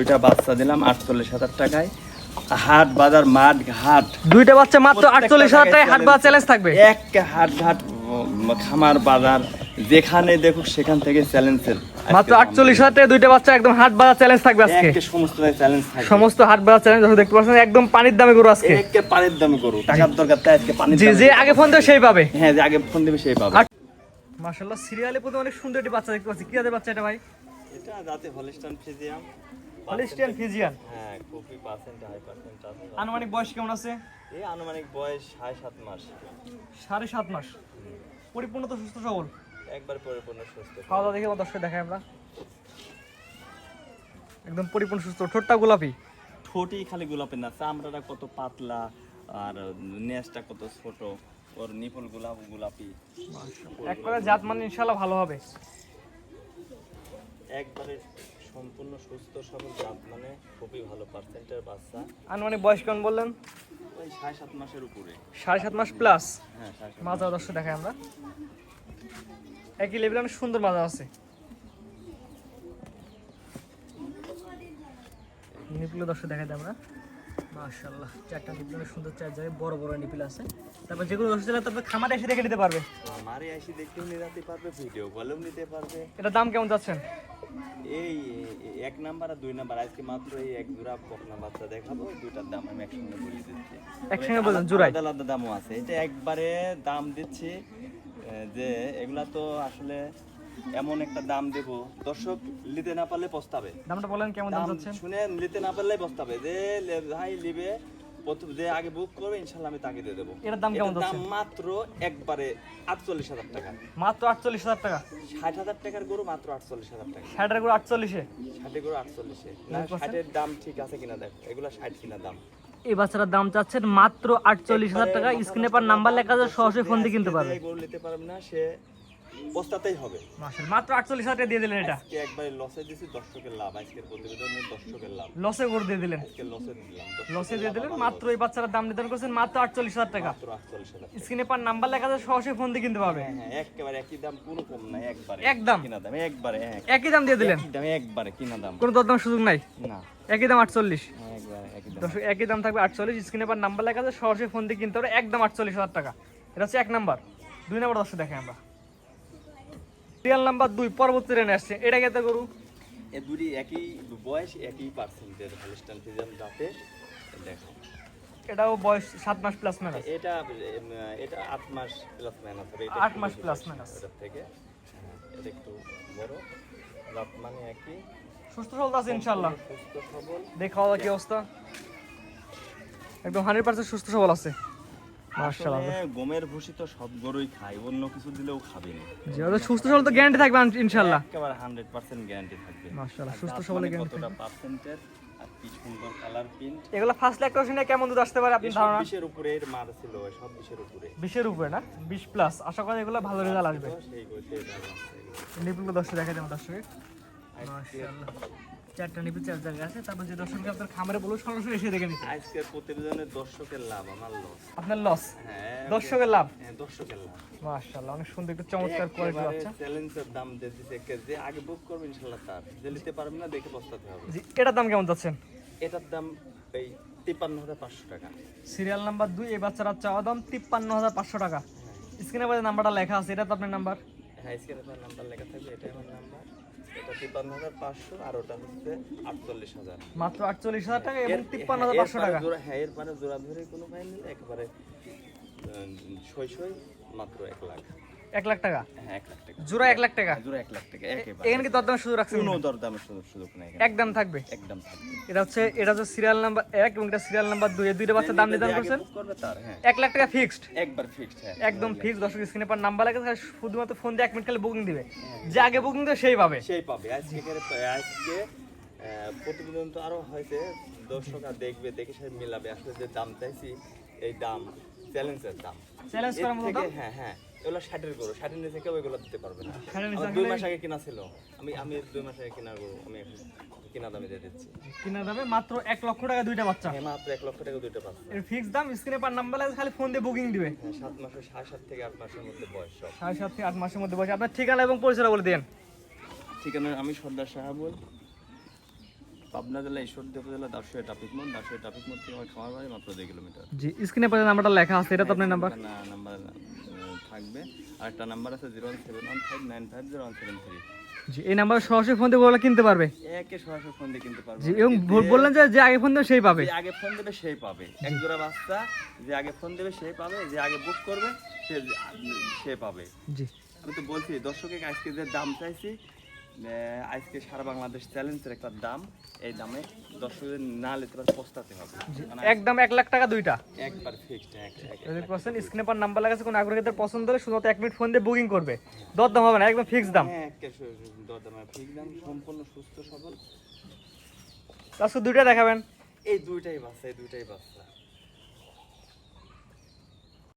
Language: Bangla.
দুইটা বাচ্চা দিলাম আটচল্লিশ হাজার টাকায়। হাট বাজার মাঠ ঘাট। দুইটা বাচ্চা মাত্র আটচল্লিশ হাজার টাকায় হাট বাজার চ্যালেঞ্জ থাকবে। এক হাট ঘাট খামার বাজার যেখানে দেখুক সেখান থেকে চ্যালেঞ্জের মাত্র আটচল্লিশ দুইটা বাচ্চা একদম হাট বাজার চ্যালেঞ্জ থাকবে আজকে। সমস্ত চ্যালেঞ্জ থাকবে। সমস্ত হাট বাজার চ্যালেঞ্জ দেখতে পাচ্ছেন একদম পানির দামে গরু আজকে। একে পানির দামে করু টাকার দরকার তাই আজকে পানির জি যে আগে ফোন দেবে সেই পাবে। হ্যাঁ যে আগে ফোন দিবে সেই পাবে। মাশাআল্লাহ সিরিয়ালে প্রথমে অনেক সুন্দর একটি বাচ্চা দেখতে পাচ্ছি। কি বাচ্চা এটা ভাই? এটা যাতে হলিস্টান ফিজিয়াম হলিস্টিয়ান ফিজিয়ান হ্যাঁ কপি পার্সেন্ট হাই পার্সেন্ট আছে। আনুমানিক বয়স কেমন আছে? এই আনুমানিক বয়স সাড়ে সাত মাস। সাড়ে সাত মাস। পরিপূর্ণ তো সুস্থ সবল? একবার পরিপূর্ণ সুস্থ। খাওয়া দাওয়া দেখে দর্শক দেখাই আমরা। একদম পরিপূর্ণ সুস্থ। ঠোঁটটা গোলাপি? ঠোঁটই খালি গোলাপের না চামড়াটা কত পাতলা আর নেজটা কত ছোট ওর নিপুল গোলাপ গোলাপি। একবারে জাত মানে ইনশাআল্লাহ ভালো হবে। একবারে সম্পূর্ণ সুস্থ সবল জাত মানে খুবই ভালো পার্সেন্টের বাচ্চা। আনুমানিক বয়স কেমন বললেন? ওই সাড়ে সাত মাসের উপরে। সাড়ে সাত মাস প্লাস হ্যাঁ মাজা দর্শক দেখাই আমরা। একই লেভেলে অনেক সুন্দর মাজা আছে। নিপুলো দর্শক দেখাই আমরা। মাশাআল্লাহ চারটা নিপিল সুন্দর চার জায়গায় বড় বড় নিপিল আছে। তারপর যেগুলো তারপর খামারে এসে দেখে নিতে পারবে। এসে যেতে পারবে ভিডিও কলেও নিতে পারবে। এটা দাম কেমন যাচ্ছেন? এই এক নাম্বার আর দুই নাম্বার আজকে মাত্র এই এক জোড়া বকনা বাচ্চা দেখাবো দুইটার দাম আমি একসঙ্গে বলে দিচ্ছি। একসঙ্গে? আলাদা আলাদা দামও আছে এটা একবারে দাম দিচ্ছি যে এগুলা তো আসলে এমন একটা দাম দেব। দর্শক নিতে না পারলে পস্তাবে। দামটা বলেন কেমন দাম যাচ্ছেন শুনে নিতে না পারলে পস্তাবে। যে ভাই লিবে প্রথম যে আগে বুক করবে ইনশাল্লাহ আমি তাকে দিয়ে দেবো। এটার দাম কেমন দাম মাত্র একবারে আটচল্লিশ হাজার টাকা। মাত্র আটচল্লিশ হাজার টাকা? ষাট হাজার টাকার গরু মাত্র আটচল্লিশ হাজার টাকা। ষাটের আটচল্লিশে? গরু আটচল্লিশে। না ষাটের দাম ঠিক আছে কিনা দেখ। এগুলো ষাট কিনা দাম। এই বাচ্চাটার দাম চাচ্ছেন মাত্র আটচল্লিশ হাজার টাকা। স্ক্রিনে পার নাম্বার লেখা আছে সরাসরি ফোন দিয়ে কিনতে পারবে। গরু নিতে পারবে না সে হবে। মাত্র আটচল্লিশ হাজার দিয়ে দিলেন এটা। একবারে লসে দিছি দর্শকের লাভ আজকের প্রতিবেদনে দর্শকের লাভ। লসে করে দিয়ে দিলেন। লসে দিলাম লসে দিয়ে দিলেন মাত্র এই বাচ্চাটার দাম নির্ধারণ করছেন মাত্র আটচল্লিশ হাজার টাকা। মাত্র আটচল্লিশ হাজার স্ক্রিনে পার নাম্বার লেখা আছে সরাসরি ফোন দিয়ে কিনতে পারবে। হ্যাঁ হ্যাঁ একেবারে একই দাম কোনো কম নাই একবারে। একদম কিনা দাম একবারে এক একই দাম দিয়ে দিলেন? দাম একবারে কিনা দাম। কোনো দরদাম সুযোগ নাই? না। একই দাম আটচল্লিশ। হ্যাঁ, একই দাম। দর্শক একই দাম থাকবে আটচল্লিশ স্ক্রিনে পার নাম্বার লেখা আছে সরাসরি ফোন দিয়ে কিনতে হবে একদম আটচল্লিশ হাজার টাকা। এটা হচ্ছে এক নাম্বার দুই নাম্বার দর্শক দেখে আমরা। সিরিয়াল নাম্বার দুই পরবর্তী রেনে আসছে। এটা কেতে করু? এ দুটি একই বয়স একই পার্সেন্টের হলিস্টান ফিজিয়াম জাতে দেখো। এটাও বয়স সাত মাস প্লাস মাইনাস এটা এটা আট মাস প্লাস মাইনাস আট মাস বয়স minus। এটার থেকে। হ্যাঁ, এটা একটু বড়। রাত মানে একই। সুস্থ সবল আছে ইনশাল্লাহ সুস্থ সবল। দেখে কি অবস্থা। একদম হান্ড্রেড পার্সেন্ট সুস্থ সবল আছে। গমের ভুসি তো সব গরুই খায় অন্য কিছু দিলেও খাবে না। সুস্থ সবল তো গ্যারান্টি থাকবে ইনশাল্লাহ একেবারে হান্ড্রেড পার্সেন্ট গ্যারান্টি থাকবে। মার্শাল্লাহ সুস্থ সবল মানে গ্যারান্টি কতটা পার্সেন্টের আর কি সুন্দর কালার প্রিন্ট এগুলো ফার্স্ট ল্যাকটা কেমন দুধ আসতে পারে আপনি সব ধারণা? বিশের উপরে এর মার ছিল সব বিশের উপরে। বিশের উপরে না? বিশ প্লাস আশা করি এগুলো ভালো রেজাল্ট আসবে। সেই দর্শক দেখা যাবে দর্শকে মার্শাল্লাহ চারটা চার জায়গায় আছে। তারপর যে দর্শককে আপনার খামারে বলুন সরাসরি এসে দেখে নিতে। আজকের প্রতিবেদনের দর্শকের লাভ আমার লস আপনার লস হ্যাঁ দর্শকের লাভ? হ্যাঁ দর্শকের লাভ। মার্শাল্লাহ অনেক সুন্দর একটু চমৎকার কোয়ালিটি বাচ্চা। চ্যালেঞ্জের দাম কে- যে আগে বুক করবে ইনশাল্লাহ তার। যে নিতে পারবে না দেখে পস্তাতে হবে। জি এটার দাম কেমন যাচ্ছেন? এটার দাম এই তিপ্পান্ন হাজার পাঁচশো টাকা। সিরিয়াল নাম্বার দুই এই বাচ্চার চাওয়া দাম তিপ্পান্ন হাজার পাঁচশো টাকা। স্ক্রিনে বাজে নাম্বারটা লেখা আছে এটা তো আপনার নাম্বার? হ্যাঁ স্ক্রিনে নাম্বার লেখা থাকবে এটাই আমার নাম্বার। এটা তিপ্পান্ন হাজার পাঁচশো আর ওটা হচ্ছে আটচল্লিশ হাজার। মাত্র আটচল্লিশ হাজার টাকা এবং তিপ্পান্ন হাজার পাঁচশো টাকা। জোড়া- হ্যাঁ এরপরে জোড়া ধরে কোনো ভাই নেই একেবারে সই মাত্র এক লাখ। এক লাখ টাকা? হ্যাঁ এক লাখ টাকা। জোড়া এক লাখ টাকা? জোড়া এক লাখ টাকা একেবারে। এখানে কি দরদামের সুযোগ রাখছেন কোনো দরদামের সুযোগ সুযোগ নেই। একদম থাকবে? একদম থাকবে। এটা হচ্ছে এটা হচ্ছে সিরিয়াল নাম্বার এক এবং এটা সিরিয়াল নাম্বার দুই। দুইটা বাচ্চার দাম নির্ধারণ করছেন? হ্যাঁ। এক লাখ টাকা ফিক্সড একবার ফিক্সড হ্যাঁ। একদম ফিক্সড দর্শক স্ক্রিনে পার নাম্বার লাগে শুধুমাত্র ফোন দিয়ে এক মিনিট খালি বুকিং দিবে। যে আগে বুকিং দেবে সেই পাবে। সেই পাবে। আজকে আজকে প্রতিবেদন তো আরও হয়েছে। দর্শক আর দেখবে দেখে সে মিলাবে। আসলে যে দাম চাইছি এই দাম চ্যালেঞ্জের দাম। চ্যালেঞ্জ করার মতো হ্যাঁ হ্যাঁ। এগুলো ষাটের গরু ষাটের নিচে কেউ এগুলো দিতে পারবে না। আমার দুই মাস আগে কিনা ছিল। আমি আমি দুই মাস আগে কেনার গরু আমি কিনা দামে দিয়ে দিচ্ছি। কিনা দামে মাত্র এক লক্ষ টাকা দুইটা বাচ্চা। হ্যাঁ মাত্র এক লক্ষ টাকা দুইটা পাচ্ছে এর ফিক্সড দাম স্ক্রিনে পার নাম্বার লাগে খালি ফোন দিয়ে বুকিং দিবে। হ্যাঁ সাত মাসের সাড়ে সাত থেকে আট মাসের মধ্যে বয়স সব। সাড়ে সাত থেকে আট মাসের মধ্যে বসে আপনার ঠিকানা এবং পরিচয় বলে দেন ঠিকানা আমি সর্দার সাহাবুল পাবনা জেলা ঈশ্বরদী উপজেলা দাসুয়া ট্রাফিক মোড়। দাসুয়া ট্রাফিক মোড় থেকে আমার খামার বাড়ি মাত্র দুই কিলোমিটার। জি স্ক্রিনে পাশে নাম্বারটা লেখা আছে এটা তো আপনার নাম্বার। না- নাম্বার থাকবে। আর একটা নাম্বার আছে zero one seven one five nine five zero one seven three. জি এই নাম্বার সরাসরি ফোন দিয়ে বলে কিনতে পারবে। একে সরাসরি ফোন দিয়ে কিনতে পারবে। জি এবং বল- বললেন যে যে আগে ফোন দেবে সেই পাবে। যে আগে ফোন দেবে সেই পাবে। এক জোড়া বাচ্চা যে আগে ফোন দেবে সেই পাবে যে আগে বুক করবে সে সে পাবে। জি। আমি তো বলছি দর্শকের আজকে যে দাম চাইছি আজকে সারা বাংলাদেশ চ্যালেঞ্জের একটা দাম। এই দামে দর্শকের না নিতে পারে পস্তাতে হবে। কারণ একদম এক লাখ টাকা দুইটা। একবার ফিক্সড পার্সেন্ট স্ক্রিনে পার নাম্বার লেখা আছে কোনো আগ্রহীদের পছন্দ হলে শুধুমাত্র এক মিনিট ফোন দিয়ে বুকিং করবে। দর দাম হবে না একদম ফিক্সড দাম। হ্যাঁ একে দরদামে ফিক্স দাম সম্পূর্ণ সুস্থ সবল। তার দুইটা দেখাবেন। এই দুইটাই বাচ্চা এই দুইটাই বাচ্চা।